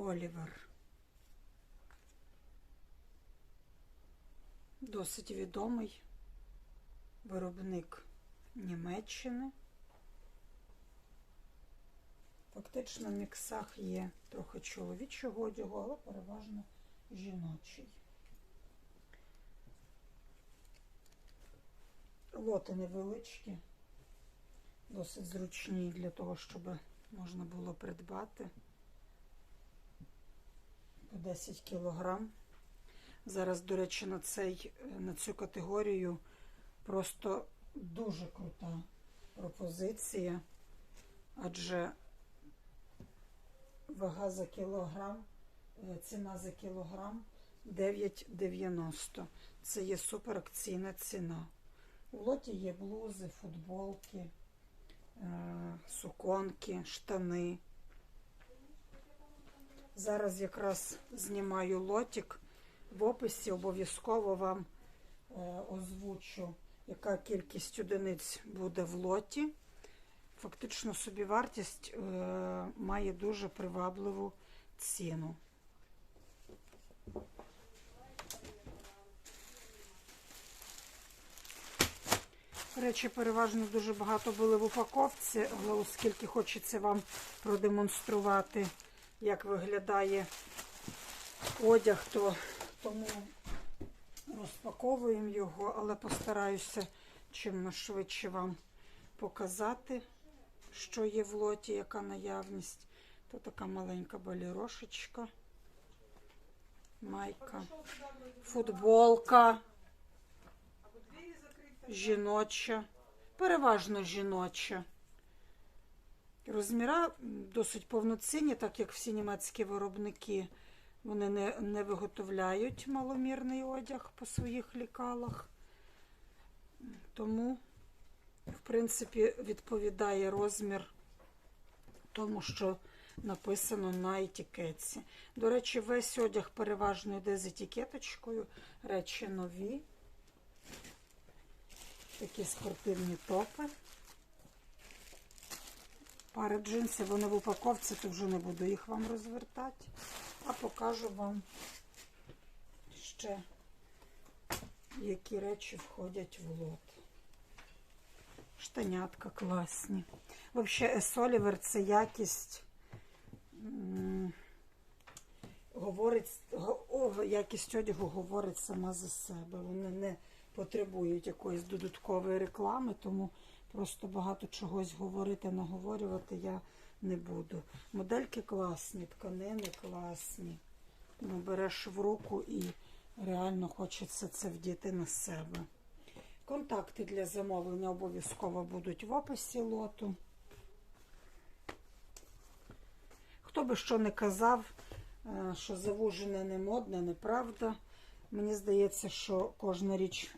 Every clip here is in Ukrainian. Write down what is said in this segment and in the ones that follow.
Олівер. Досить відомий виробник Німеччини. Фактично в міксах є трохи чоловічого одягу, але переважно жіночий. Лоти невеличкі, досить зручні для того, щоб можна було придбати 10 кілограм. Зараз, до речі, на, цей, на цю категорію просто дуже крута пропозиція, адже вага за кілограм, е, ціна за кілограм 9,90. Це є суперакційна ціна. У лоті є блузи, футболки, е, суконки, штани. Зараз якраз знімаю лотик. В описі обов'язково вам е, озвучу, яка кількість одиниць буде в лоті. Фактично собівартість е, має дуже привабливу ціну. Речі переважно дуже багато були в упаковці, але оскільки хочеться вам продемонструвати, як виглядає одяг, то тому розпаковуємо його, але постараюся чим швидше вам показати, що є в лоті, яка наявність. То така маленька балірошечка, майка, футболка жіноча, переважно жіноча. Розміра досить повноцінні, так як всі німецькі виробники вони не, не виготовляють маломірний одяг по своїх лікалах. Тому, в принципі, відповідає розмір тому, що написано на етикетці. До речі, весь одяг переважно йде з етикеточкою, речі нові. Такі спортивні топи. Пари джинсів, вони в упаковці, то вже не буду їх вам розвертати, а покажу вам ще, які речі входять в лот. Штанятка класні. Взагалі, Есолівер це якість. Говорить, якість одягу говорить сама за себе. Вони не потребують якоїсь додаткової реклами, тому просто багато чогось говорити, наговорювати я не буду. Модельки класні, тканини класні. Ну, береш в руку і реально хочеться це вдіти на себе. Контакти для замовлення обов'язково будуть в описі лоту. Хто би що не казав, е, що завужене не модне, неправда. Мені здається, що кожна річ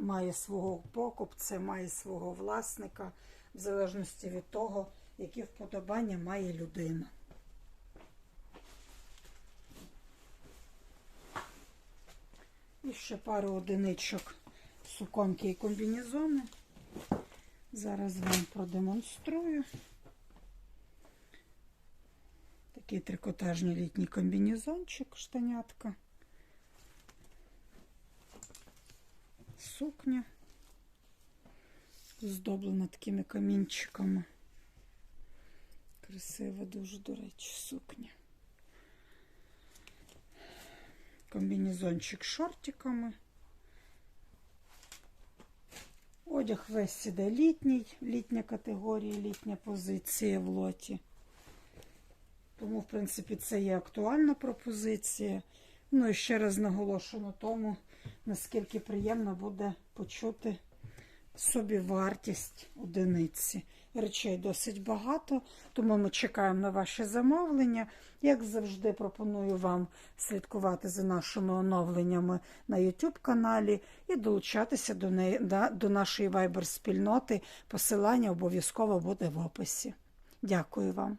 має свого покупця, має свого власника, в залежності від того, які вподобання має людина. І ще пару одиничок суконки і комбінезони. Зараз вам продемонструю. Такий трикотажний літній комбінезончик, штанятка. Сукня. Здоблена такими камінчиками. Красива дуже, до речі, сукня. Комбінезончик з шортиками. Одяг весь іде літній, літня категорія, літня позиція в лоті. Тому, в принципі, це є актуальна пропозиція. Ну і ще раз наголошую на тому, наскільки приємно буде почути собі вартість одиниці. Речей досить багато, тому ми чекаємо на ваші замовлення. Як завжди, пропоную вам слідкувати за нашими оновленнями на YouTube каналі і долучатися до, неї, до нашої Viber спільноти. Посилання обов'язково буде в описі. Дякую вам.